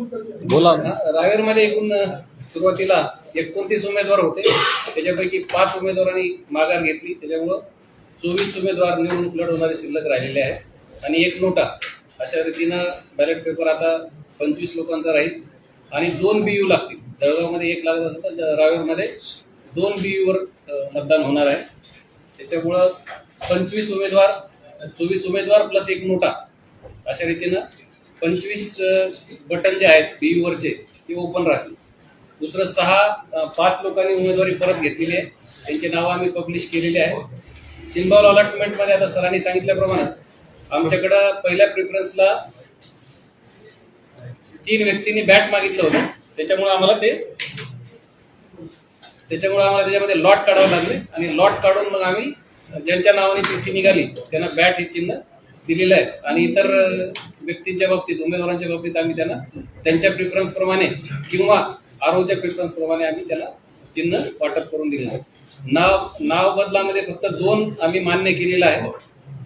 बोला रावेरमध्ये एकूण सुरुवातीला एकोणतीस उमेदवार होते. त्याच्यापैकी पाच उमेदवारांनी माघार घेतली. त्याच्यामुळं चोवीस उमेदवार निवडणूक लढवणारे शिल्लक राहिलेले आहेत. आणि एक नोटा अशा रीतीनं बॅलेट पेपर आता पंचवीस लोकांचा राहील. आणि दोन बी यू लागतील. जळगावमध्ये एक लागत असेल तर रावेरमध्ये दोन बी यूवर मतदान होणार आहे. त्याच्यामुळं पंचवीस उमेदवार चोवीस उमेदवार प्लस एक नोटा अशा रीतीनं पंचवीस बटन जे आहेत बी ते ओपन राहतील. दुसरं सहा पाच लोकांनी उमेदवारी परत घेतलेली आहे. त्यांची नावं आम्ही पब्लिश केलेली आहे. सिम्बॉल अलॉटमेंटमध्ये आता सरांनी सांगितल्याप्रमाणे आमच्याकडं पहिल्या प्रिफरन्सला तीन व्यक्तींनी बॅट मागितलं होतं. त्याच्यामुळे आम्हाला ते त्याच्यामुळे आम्हाला त्याच्यामध्ये लॉट काढावं लागले. आणि लॉट काढून मग आम्ही ज्यांच्या नावाने चिठ्ठी निघाली त्यांना बॅट हे चिन्ह दिलेलं आहे. आणि इतर व्यक्तींच्या बाबतीत उमेदवारांच्या बाबतीत आम्ही त्यांना त्यांच्या प्रिफरन्स प्रमाणे किंवा आरोच्या प्रिफरन्स प्रमाणे आम्ही त्यांना चिन्ह वाटप करून दिलेलं आहे. नाव नाव बदलामध्ये फक्त दोन आम्ही मान्य केलेलं आहे.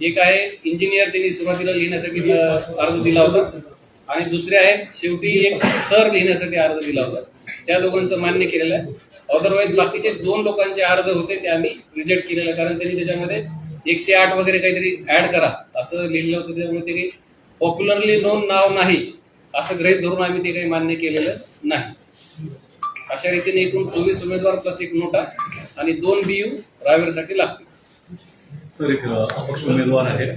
एक आहे इंजिनियर त्यांनी सुरुवातीला लिहिण्यासाठी अर्ज दिला होता. आणि दुसरे आहे शेवटी एक सर लिहिण्यासाठी अर्ज दिला होता. त्या दोघांचं मान्य केलेलं आहे. अदरवाईज बाकीचे दोन लोकांचे अर्ज होते ते आम्ही रिजेक्ट केलेले कारण त्यांनी त्याच्यामध्ये एकशे आठ वगैरे काहीतरी ऍड करा असं लिहिलं होतं. त्यामुळे ते काही पॉप्युलरली नोन नाव नाही असं गृहीत धरून आम्ही ते काही मान्य केलेलं नाही. अशा रीतीने एकूण चोवीस उमेदवार प्लस एक नोटा आणि दोन बीयू रावेरसाठी लागतील. सर एक अपक्ष उमेदवार आहेत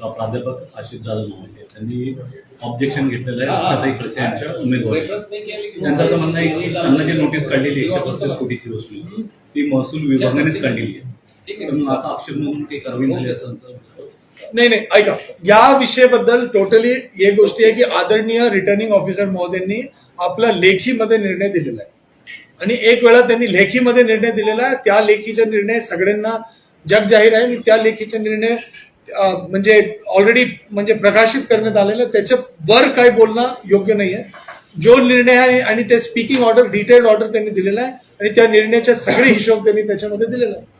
प्राध्यापक आशिष जाधव नावाचे त्यांनी ऑब्जेक्शन घेतलेलं आहे खडसे यांच्या उमेदवारी. त्यांचं असं म्हणणं आहे की त्यांना जी नोटीस काढलेली एकशे पस्तीस कोटीची वसूल ती महसूल विभागानेच काढलेली आहे. आता आक्षेप म्हणून काही कारवाई झाली असं नाही नाही ऐका. या विषयाबद्दल टोटली एक गोष्टी आहे की आदरणीय रिटर्निंग ऑफिसर महोदयांनी आपला लेखीमध्ये निर्णय दिलेला आहे. आणि एक वेळा त्यांनी लेखीमध्ये निर्णय दिलेला आहे. त्या लेखीचा निर्णय सगळ्यांना जग जाहीर आहे. आणि त्या लेखीचा निर्णय म्हणजे ऑलरेडी म्हणजे प्रकाशित करण्यात आलेलं आहे. त्याच्या वर काय बोलणं योग्य नाही आहे. जो निर्णय आहे आणि ते स्पीकिंग ऑर्डर डिटेल ऑर्डर त्यांनी दिलेला आहे. आणि त्या निर्णयाचे सगळे हिशोब त्यांनी त्याच्यामध्ये दिलेला आहे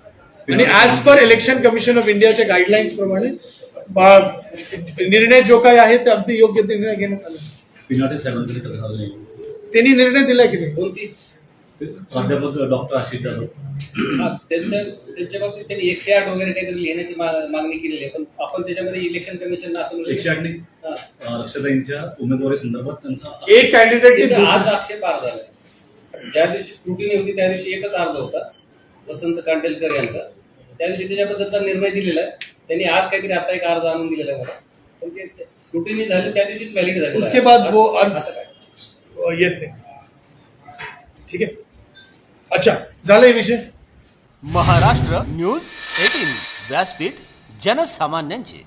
आणि as per election commission of इंडियाच्या गाईडलाईन्स प्रमाणे बा- निर्णय जो काही आहे ते अगदी योग्य निर्णय घेण्यात आला. झालं त्यांनी निर्णय दिलाय की नाही? कोणती? प्राध्यापक डॉक्टर आशिष जाधव हा, त्यांच्या त्यांच्या बाबतीत त्यांनी एकशे आठ वगैरे काहीतरी लिहिण्याची मागणी केलेली आहे. पण आपण त्याच्यामध्ये इलेक्शन कमिशन असं एकशे आठ रक्षाताईंच्या उमेदवारी संदर्भात त्यांचा एक कॅन्डिडेट आज आक्षेप अर्ज झालाय ज्या दिवशी स्क्रुटिनी होती त्या दिवशी एकच अर्ज होता. वसंत कांटेलकर यांचा. त्या दिवशी त्याच्याबद्दलचा निर्णय दिलेला आहे. त्यांनी आज काहीतरी आता एक अर्ज आणून दिलेला आहे मला. पण ते स्क्रुटिनी झाली त्या दिवशीच व्हॅलिड झाली. उसके बाद वो अर्ज येत नाही. ठीक आहे. अच्छा झालाय विषय? महाराष्ट्र न्यूज एटीन व्यासपीठ जनसामान्यांचे.